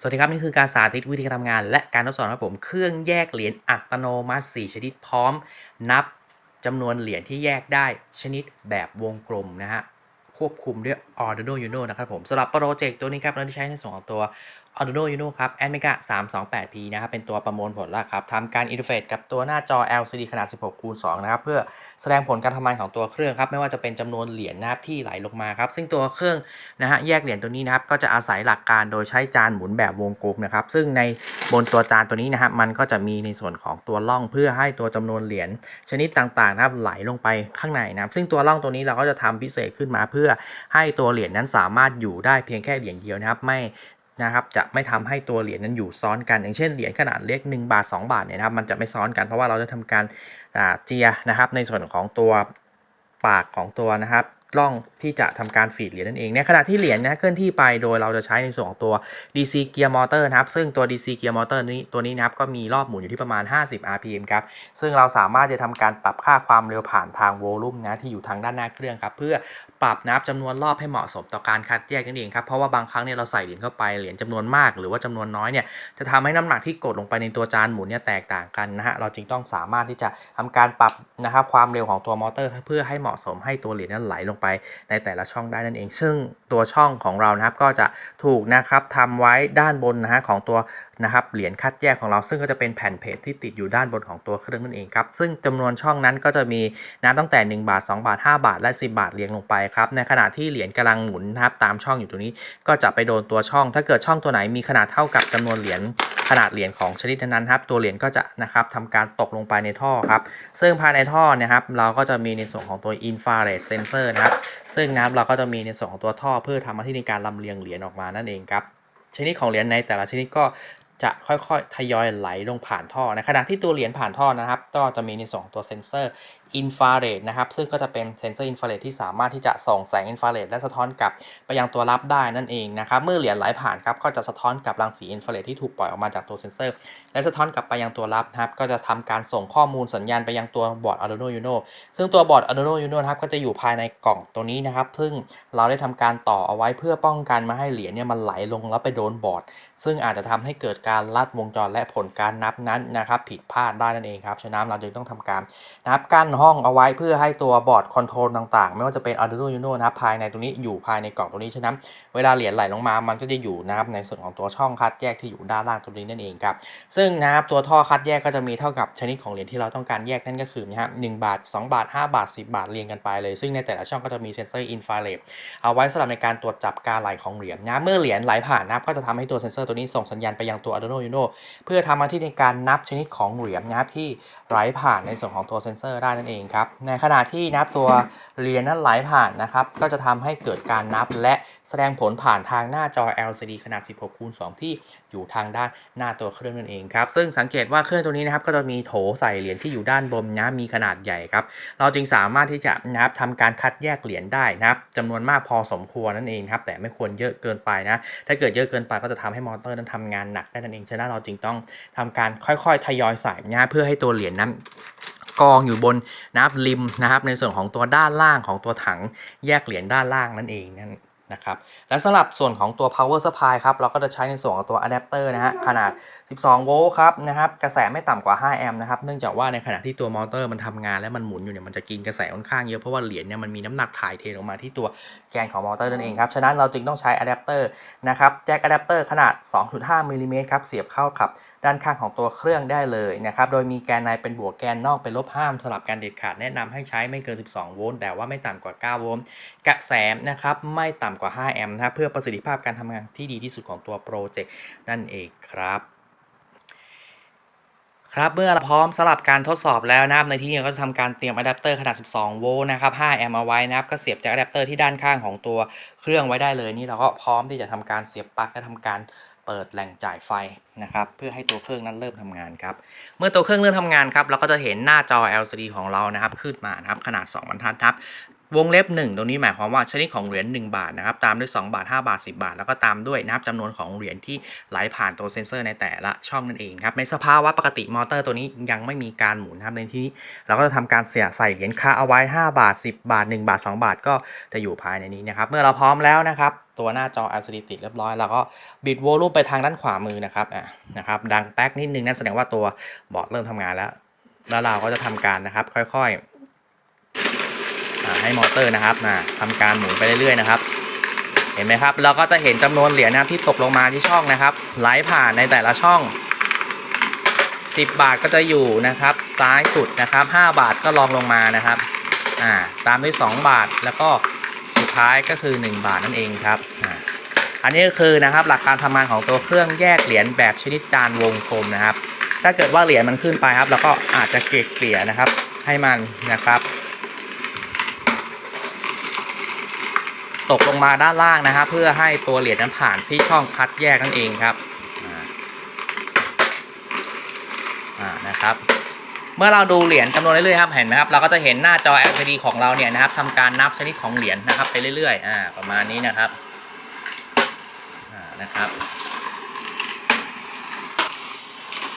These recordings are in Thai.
สวัสดีครับ นี่คือการสาธิตวิธีการทำงาน และการทดสอบครับผมเครื่องแยกเหรียญอัตโนมัติ 4 ชนิดพร้อม นับจำนวนเหรียญที่แยกได้ชนิดแบบวงกลมนะฮะ ควบคุมด้วย Arduino Uno นะครับผมสำหรับโปรเจกต์ตัวนี้ครับเราได้ใช้ในส่วนของตัว Arduino Uno ครับ Amiga 328P นะครับ เป็นตัวประมวลผลแล้วครับทำการอินเทอร์เฟซกับตัวหน้าจอ LCD ขนาด 16คูณ2นะครับ เพื่อแสดงผลการทำงานของตัวเครื่องครับ ไม่ว่าจะเป็นจำนวนเหรียญนะครับที่ไหลลงมาครับ ซึ่งตัวเครื่องนะฮะแยกเหรียญตัวนี้นะครับ ก็จะอาศัยหลักการโดยใช้จานหมุนแบบวงกลมนะครับ ซึ่งในบนตัวจานตัวนี้นะฮะมันก็จะมีในส่วนของตัวร่องเพื่อให้ตัวจำนวนเหรียญชนิดต่างๆนะครับไหลลงไปข้างในนะครับ ซึ่งตัวร่องตัวนี้เราก็จะทำพิเศษขึ้นมาเพื่อให้ตัวเหรียญนั้นสามารถอยู่ได้เพียงแค่เหรียญเดียวนะครับไม่นะครับจะไม่ทำให้ตัวเหรียญนั้นอยู่ซ้อนกัน อย่างเช่นเหรียญขนาดเล็ก1บาท 2 บาทเนี่ยนะครับมันจะไม่ซ้อนกันเพราะว่าเราจะทำการเจียนะครับในส่วนของตัวปากของตัวนะครับร่องที่จะทำการฟีดเหรียญนั่นเองในขณะที่เหรียญนะเคลื่อนที่ไปโดยเราจะใช้ในส่วนของตัว DC Gear Motor นะครับ ซึ่งตัว DC Gear Motor นี้ตัวนี้นะครับก็มีรอบหมุนอยู่ที่ประมาณ 50 rpm ครับ ซึ่งเราสามารถจะทำการปรับค่าความเร็วผ่านทางโวลูมนะที่อยู่ทางด้านหน้าเครื่องครับ เพื่อปรับนับจำนวนรอบให้เหมาะสมต่อการคัดแยกนั่นเองครับ เพราะว่าบางครั้งเนี่ยเราใส่เหรียญเข้าไปเหรียญจำนวนมาก หรือว่าจำนวนน้อยเนี่ยจะทำให้น้ำหนักที่กดลงไปในตัวจานหมุนเนี่ยแตกต่างกันนะฮะเราจึงต้องสามารถที่จะทำการปรับนะครับความเร็วของตัวมอเตอร์ เพื่อให้เหมาะสมให้ตัวเหรียญนั้นไหลลงไปในแต่ละช่องได้นั่นเอง ซึ่งตัวช่องของเรานะครับก็จะถูกนะครับทำไว้ด้านบนนะฮะของตัวนะครับเหรียญคัดแยกของเราซึ่งก็จะเป็นแผ่นเพจที่ติดอยู่ด้านบนของตัวเครื่องนั่นเองครับซึ่งจำนวนช่องนั้นก็จะมีนะตั้งแต่ 1 บาท 2 บาท 5 บาท และ 10 บาทเรียงลงไปครับในขณะที่เหรียญกำลังหมุนนะครับตามช่องอยู่ตรงนี้ ก็จะไปโดนตัวช่อง ถ้าเกิดช่องตัวไหนมีขนาดเท่ากับจำนวนเหรียญ ขนาดเหรียญของชนิดนั้นครับ ตัวเหรียญก็จะนะครับทำการตกลงไปในท่อครับ ซึ่งภายในท่อเนะครับ เราก็จะมีในส่วนของตัว infrared sensor นะครับ ซึ่งนะครับเราก็จะมีในส่วนของตัวท่อเพื่อทำหน้าที่ในการลำเลียงเหรียญออกมานั่นเองครับ ชนิดของเหรียญในแต่ละชนิดก็จะค่อยๆ ทยอยไหลลงผ่านท่อ ในขณะที่ตัวเหรียญผ่านท่อนะครับ ก็จะมีในส่วนของตัวเซ็นเซอร์ อินฟราเรดนะครับซึ่งก็จะเป็นเซนเซอร์อินฟราเรดที่สามารถที่จะส่องแสงอินฟราเรดและสะท้อนกลับไปยังตัวรับได้นั่นเองนะครับเมื่อเหรียญไหลผ่านครับก็จะสะท้อนกลับรังสีอินฟราเรดที่ถูกปล่อยออกมาจากตัวเซนเซอร์ และสะท้อนกลับไปยังตัวรับนะครับก็จะทำการส่งข้อมูลสัญญาณไปยังตัวบอร์ด Arduino Uno ซึ่งตัวบอร์ด Arduino Uno นะครับก็จะอยู่ภายในกล่องตัวนี้นะครับซึ่งเราได้ทำการต่อเอาไว้เพื่อป้องกันไม่ให้เหรียญเนี่ยมันไหลลงแล้วไปโดนบอร์ด ซึ่งอาจจะทำให้เกิดการลัดวงจรและผลการนับนั้นนะครับผิดพลาดได้นั่นเองครับฉะนั้นเราจึงต้องทำการนะครับกั้นห้องเอาไว้เพื่อให้ตัวบอร์ดคอนโทรลต่างๆ ไม่ว่าจะเป็น Arduino Uno นะครับภายในตรงนี้อยู่ภายในกล่องตรงนี้ฉะนั้นเวลาเหรียญไหลลงมามันก็จะอยู่นะครับในส่วนของตัวช่องคัดแยกที่อยู่ด้านล่างตรงนี้นั่นเองครับซึ่งนะครับตัวท่อคัดแยกก็จะมีเท่ากับชนิดของเหรียญที่เราต้องการแยกนั่นก็คือนะครับหบาท 2 บาท 5 บาท 10 บาทเรียงกันไปเลย ซึ่งในแต่ละช่องก็จะมีเซ็นเซอร์อินฟราเรดเอาไว้สำหรับในการตรวจจับการไหลของเหรียญนะเมื่อเหรียญไหลผ่านนะครับก็จะทำให้ตัวเซ็นเซอร์ตัวนี้ส่งสัญญาณไปยังตัว Arduino Uno เพื่อทำหน้าที่ในการนับชนิดของเหรียญนะครับที่ไหลผ่านในส่วนของตัวเซ็นเซอร์ได้นั่นเองครับ ในขณะที่นับตัวเหรียญนั้นไหลผ่านนะครับ ก็จะทำให้เกิดการนับและแสดงผลผ่านทางหน้าจอ LCD ขนาด 16คูณ2ที่อยู่ทางด้านหน้าตัวเครื่องนั่นเองครับ ซึ่งสังเกตว่าเครื่องตัวนี้นะครับ ก็จะมีโถใส่เหรียญที่อยู่ด้านบนนะมีขนาดใหญ่ครับ เราจึงสามารถที่จะนะครับทำการคัดแยกเหรียญได้นะครับจำนวนมากพอสมควรนั่นเองครับ แต่ไม่ควรเยอะเกินไปนะ ถ้าเกิดเยอะเกินไปก็จะทำให้มอเตอร์นั้นทำงานหนักได้นั่นเอง ฉะนั้นเราจึงต้องทำการค่อยๆ ทยอยใส่นะเพื่อให้ตัวเหรียญนั้น กองอยู่บนนะครับริมนะครับในส่วนของตัวด้านล่างของตัวถังแยกเหรียญด้านล่างนั่นเองนั่น นะครับ และสำหรับส่วนของตัว power supply ครับ เราก็จะใช้ในส่วนของตัว adapter นะฮะ ขนาด 12 โวลต์ครับนะครับ กระแสไม่ต่ำกว่า 5 แอมป์นะครับ เนื่องจากว่าในขณะที่ตัวมอเตอร์มันทำงานและมันหมุนอยู่เนี่ย มันจะกินกระแสค่อนข้างเยอะ เพราะว่าเหรียญเนี่ยมันมีน้ำหนักถ่ายเทลงมาที่ตัวแกนของมอเตอร์นั่นเองครับ ฉะนั้นเราจึงต้องใช้อะแดปเตอร์นะครับ แจ็คอะแดปเตอร์ขนาด 2.5มิลลิเมตรครับ เสียบเข้ากับด้านข้างของตัวเครื่องได้เลยนะครับ โดยมีแกนในเป็นบวกแกนนอกเป็นลบห้ามสลับกันเด็ดขาดแนะนำให้ใช้ไม่เกิน 12 โวลต์แต่ว่าไม่ต่ำกว่า 9 โวลต์กระแสนะครับไม่ต่ำกว่า 5 แอมป์นะเพื่อประสิทธิภาพการทำงานที่ดีที่สุดของตัวโปรเจกต์นั่นเองครับครับเมื่อเราพร้อมสำหรับการทดสอบแล้วนะครับในที่นี้ก็จะทำการเตรียมอะแดปเตอร์ขนาด 12 โวลต์นะครับ 5 แอมป์เอาไว้นะครับ ก็เสียบจากอะแดปเตอร์ที่ด้านข้างของตัวเครื่องไว้ได้เลยนี่เราก็พร้อมที่จะทำการเสียบปลั๊กและทำการเปิดแหล่งจ่ายไฟนะครับเพื่อให้ตัวเครื่องนั้นเริ่มทำงานครับเมื่อตัวเครื่องเริ่มทำงานครับเราก็จะเห็นหน้าจอ LCD ของเรานะครับขึ้นมานะครับขนาด 2 บรรทัดครับ วงเล็บ 1 ตรงนี้หมายความว่าชนิดของเหรียญ1บาทนะครับตามด้วย 2 บาท 5 บาท 10 บาท แล้วก็ตามด้วยนับจำนวนของเหรียญที่ไหลผ่านตัวเซ็นเซอร์ในแต่ละช่องนั่นเองครับในสภาวะปกติมอเตอร์ตัวนี้ยังไม่มีการหมุนนะครับในที่นี้เราก็จะทำการเสียใส่เหรียญค่าเอาไว้ 5 บาท 10 บาท 1 บาท 2 บาทก็จะอยู่ภายในนี้นะครับเมื่อเราพร้อมแล้วนะครับตัวหน้าจอ LCD ติดเรียบร้อย แล้วก็บิดโวลูมไปทางด้านขวามือนะครับอะนะครับดังแป๊กนิดนึงนั่นแสดงว่าตัวบอร์ดเริ่มทำงานแล้ว แล้วเราก็จะทำการนะครับค่อยๆอ่า ให้มอเตอร์นะครับนะทำการหมุนไปเรื่อยๆนะครับ เห็นไหมครับ เราก็จะเห็นจำนวนเหรียญนะครับที่ตกลงมาที่ช่องนะครับ ไหลผ่านในแต่ละช่อง 10 บาทก็จะอยู่นะครับ ซ้ายสุดนะครับ 5 บาทก็ลองลงมานะครับอ่าตามด้วย 2 บาทแล้วก็สุดท้ายก็คือ 1 บาทนั่นเองครับอ่าอันนี้ก็คือนะครับหลักการทำงานของตัวเครื่องแยกเหรียญแบบชนิดจานวงกลมนะครับ ถ้าเกิดว่าเหรียญมันขึ้นไปครับเราก็อาจจะเกลี่ยนะครับ ให้มันนะครับ ตกลงมาด้านล่างนะครับ เพื่อให้ตัวเหรียญนั้นผ่านที่ช่องคัดแยกนั่นเองครับอ่านะครับ เมื่อเราดูเหรียญจำนวนเรื่อยๆครับเห็นไหมครับเราก็จะเห็นหน้าจอ LCD ของเราเนี่ยนะครับทำการนับชนิดของเหรียญนะครับไปเรื่อยๆ อ่า ประมาณนี้นะครับ อ่านะครับ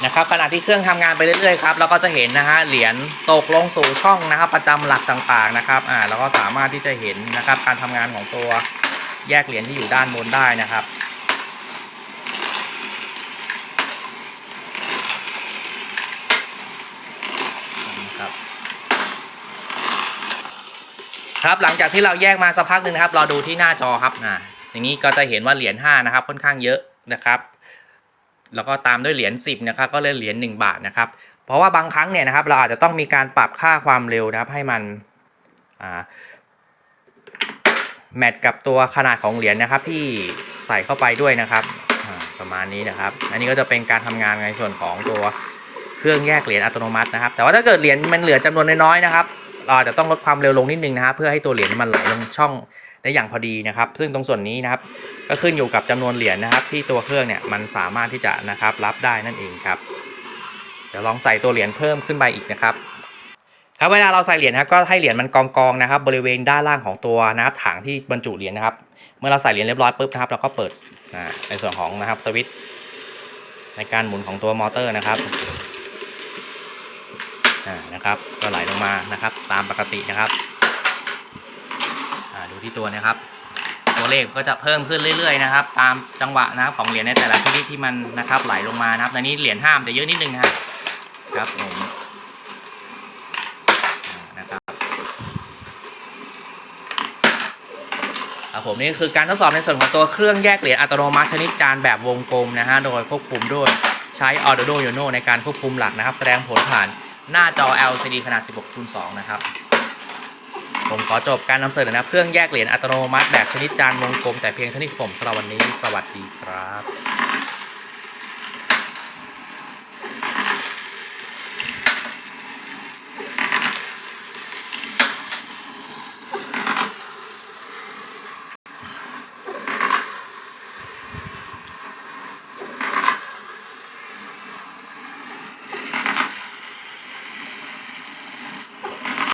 นะครับขณะที่เครื่องทำงานไปเรื่อยๆครับเราก็จะเห็นนะฮะเหรียญตกลงสู่ช่องนะครับ ประจำหลักต่างๆนะครับอ่าเราก็สามารถที่จะเห็นนะครับ การทำงานของตัวแยกเหรียญที่อยู่ด้านบนได้นะครับครับครับหลังจากที่เราแยกมาสักพักหนึ่งนะครับ เราดูที่หน้าจอครับอ่าอย่างนี้ก็จะเห็นว่าเหรียญ5นะครับค่อนข้างเยอะนะครับ แล้วก็ตามด้วยเหรียญ10นะครับก็เลยเหรียญ1บาทนะครับ เพราะว่าบางครั้งเนี่ยนะครับเราอาจจะต้องมีการปรับค่าความเร็วนะครับให้มันแมทกับตัวขนาดของเหรียญนะครับที่ใส่เข้าไปด้วยนะครับประมาณนี้นะครับ อันนี้ก็จะเป็นการทำงานในส่วนของตัวเครื่องแยกเหรียญอัตโนมัตินะครับ แต่ว่าถ้าเกิดเหรียญมันเหลือจำนวนน้อยๆนะครับ เราอาจจะต้องลดความเร็วลงนิดนึงนะครับเพื่อให้ตัวเหรียญมันไหลลงช่อง ได้อย่างพอดีนะครับ ซึ่งตรงส่วนนี้นะครับ ก็ขึ้นอยู่กับจำนวนเหรียญนะครับ ที่ตัวเครื่องเนี่ยมันสามารถที่จะนะครับรับได้นั่นเองครับ เดี๋ยวลองใส่ตัวเหรียญเพิ่มขึ้นไปอีกนะครับครับเวลาเราใส่เหรียญนะครับก็ให้เหรียญมันกองๆนะครับ บริเวณด้านล่างของตัวนะครับถังที่บรรจุเหรียญนะครับ เมื่อเราใส่เหรียญเรียบร้อยปุ๊บนะครับเราก็เปิดในส่วนของนะครับสวิตช์ในการหมุนของตัวมอเตอร์นะครับอ่านะครับก็ไหลลงมานะครับ ตามปกตินะครับู่ที่ตัวนะครับ ตัวเลขก็จะเพิ่มขึ้นเรื่อยๆนะครับ ตามจังหวะนะครับของเหรียญในแต่ละชนิดที่มันนะครับไหลลงมานะครับตอนนี้เหรียญห้ามจะเยอะนิดนึงนะครับครับผมนะครับครับผมนี่คือการทดสอบในส่วนของตัวเครื่องแยกเหรียญอัตโนมัติชนิดจานแบบวงกลมนะฮะโดยควบคุมด้วยใช้ Arduino Uno ในการควบคุมหลักนะครับ แสดงผลผ่านหน้าจอ LCD ขนาด 16คูณ2นะครับ ผมขอจบการนำเสนอนะเครื่องแยกเหรียญอัตโนมัติแบบชนิดจานวงกลมแต่เพียงเท่านี้ผมสำหรับวันนี้สวัสดีครับ